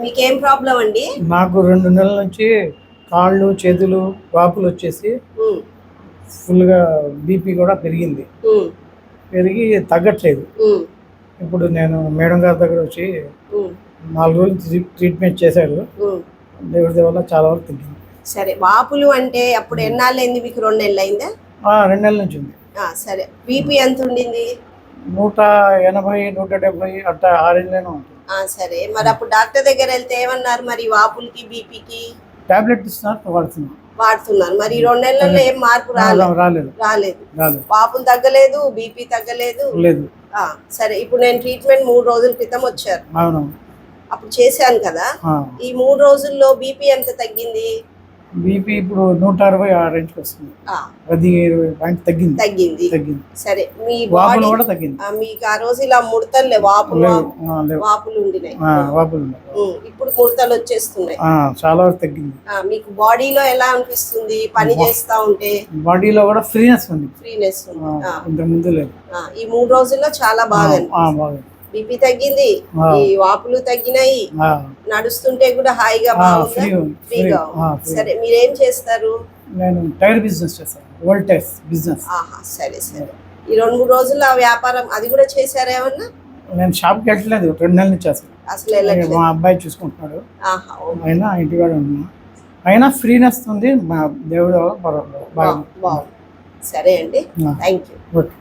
మీకేం ప్రాబ్లం అండి? నాకు రెండు నెలల నుంచి కాళ్ళు చేతులు వాపులు వచ్చేసి ఫుల్గా బీపీ కూడా పెరిగింది. పెరిగి తగ్గట్లేదు. ఇప్పుడు నేను మేడం గారి దగ్గర వచ్చి నాలుగు రోజులు ట్రీ- ట్రీట్మెంట్ ఉమ్. దేవుడి దేవల్ల చాలా వరకు తగ్గింది సరే వాపులు అంటే అప్పుడు ఎన్నాళ్ళైంది మీకు రెండు నెలలు అయిందా రెండు నెలల నుంచి ఉంది. సరే. బీపీ ఎంత ఉండింది నూట ఎనభై నూట డెబ్బై అట్లా ఆరేళ్ళనే ఉంటుంది. ఆ, సరే. మరి అప్పుడు డాక్టర్ దగ్గర వెళ్తే ఏమన్నారు? మరి వాపులకి బీపీకి? టాబ్లెట్ ఇస్తున్నారు వాడుతున్నాం వాడుతున్నారు. మరి ఈ రెండు నెలల్లో ఏం మార్పు రాలేదు? రాలేదు రాలేదు. వాపులు తగ్గలేదు బీపీ తగ్గలేదు? లేదు. ఆ, సరే. ఇప్పుడు నేను ట్రీట్మెంట్ మూడు రోజుల క్రితం వచ్చారు. అవును అప్పుడు చేశాను కదా. ఈ మూడు రోజుల్లో బీపీ ఎంత తగ్గింది? బీపీ ఇప్పుడు నూట అరవై ఆ రేంజ్కి వస్తుంది. అది పాయింట్ తగ్గింది. తగ్గింది. తగ్గింది. సరే మీ వాపులు కూడా తగ్గింది. మీకు ఆ రోజు ఇలా ముడతలే వాపులు వాపులు ఉండినాయి. వాపులు ఇప్పుడు ముడతలు వచ్చేస్తున్నాయి. చాలా వరకు తగ్గింది. మీకు బాడీలో ఎలా అనిపిస్తుంది? పని చేస్తా ఉంటే? బాడీలో కూడా ఫ్రీనెస్ ఉంది. ఫ్రీనెస్ ఉంది. ఇంతకు ముందు లేదు. ఈ మూడు రోజుల్లో చాలా బాగా ఆ, బాగుంది బీపీ తగ్గింది. ఈ వాపులు తగ్గినాయి. నడుస్తుంటే కూడా హాయిగా. ఫ్రీగా. సరే మీరేం చేస్తారు? నేను టైర్ బిజినెస్ చేస్తాను. World tyres business. సరే సరే. ఈ రెండు మూడు రోజులు ఆ వ్యాపారం అది కూడా చేశారా ఏమన్నా? నేను షాప్కి వెళ్ళట్లేదు రెండు నెలల నుంచి అసలు మా అబ్బాయి చూసుకుంటున్నాడు. అయినా ఇంటికాడ ఉన్నా. అయినా ఫ్రీనెస్ ఉంది మా దేవుడు బాగుంది. సరే అండి. Thank you okay.